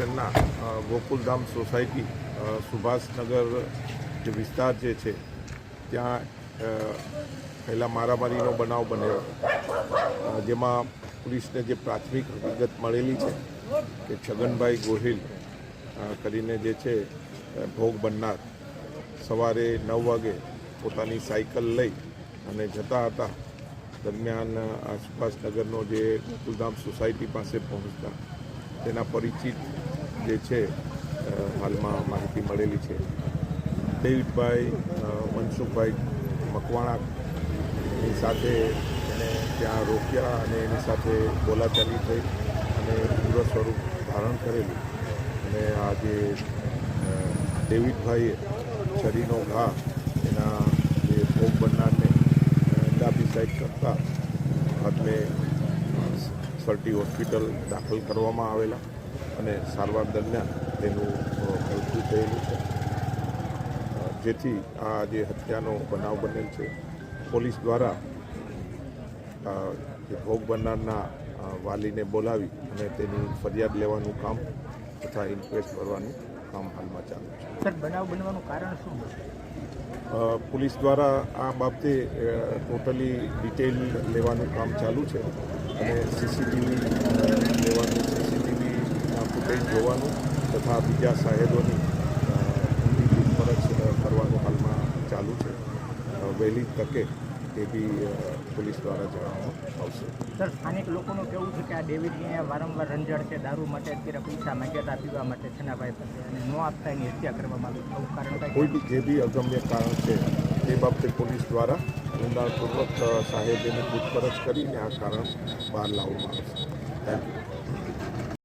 સ્ટેશનના ગોકુલધામ સોસાયટી સુભાષનગર જે વિસ્તાર જે છે, ત્યાં પહેલાં મારામારીનો બનાવ બન્યો. જેમાં પોલીસને જે પ્રાથમિક હકીકત મળેલી છે કે છગનભાઈ ગોહિલ કરીને જે છે ભોગ બનનાર, સવારે નવ વાગે પોતાની સાયકલ લઈ અને જતા હતા. દરમિયાન આ સુભાષનગરનો જે ગોકુલધામ સોસાયટી પાસે પહોંચતા, તેના પરિચિત જે છે હાલમાં માહિતી મળેલી છે. ડેવિડભાઈ મનસુખભાઈ મકવાણાની સાથે એને ત્યાં રોક્યા અને એની સાથે બોલાચાલી થઈ અને ઉગ્ર સ્વરૂપ ધારણ કરેલું. અને આ જે ડેવિડભાઈએ છરીનો ઘા એના જે ભોગ બનનારને ડાબી સાઈડ કરતા હાથને સર્ટી હોસ્પિટલ દાખલ કરવામાં આવેલા. અને સારવાર દરમિયાન તેનું મૃત્યુ થયેલું છે. જેથી આ જે હત્યાનો બનાવ બનેલ છે પોલીસ દ્વારા ભોગ બનનારના વાલીને બોલાવી અને તેની ફરિયાદ લેવાનું કામ તથા ઇન્ક્વેસ્ટ ભરવાનું કામ હાલમાં ચાલુ છે. સર બનાવ બનવાનું કારણ શું પોલીસ દ્વારા આ બાબતે ટોટલી ડિટેલ લેવાનું કામ ચાલુ છે અને સીસીટીવી લેવાનું સીસીટીવી ફૂટેજ જોવાનું તથા બીજા સાહેબોની પૂછપરછ કરવાનું હાલમાં ચાલુ છે. વહેલી તકે તે બી પોલીસ દ્વારા જણાવવામાં આવશે. સર સ્થાનિક લોકોનું કેવું છે કે આ ડેવિડ અહીંયા વારંવાર રંજાડ છે દારૂ માટે અત્યારે પૈસા માંગ્યા હતા પીવા માટે છનાભાઈ પાસે અને ન આપતા એની હત્યા કરવામાં આવી. આવું કારણ કોઈ બી જે બી અગમ્ય કારણ છે તે બાબતે પોલીસ દ્વારા ઊંડાણપૂર્વક સાહેબ સાહેબેની પૂછપરછ કરીને આ કારણ બહાર લાવવામાં આવશે. Thank you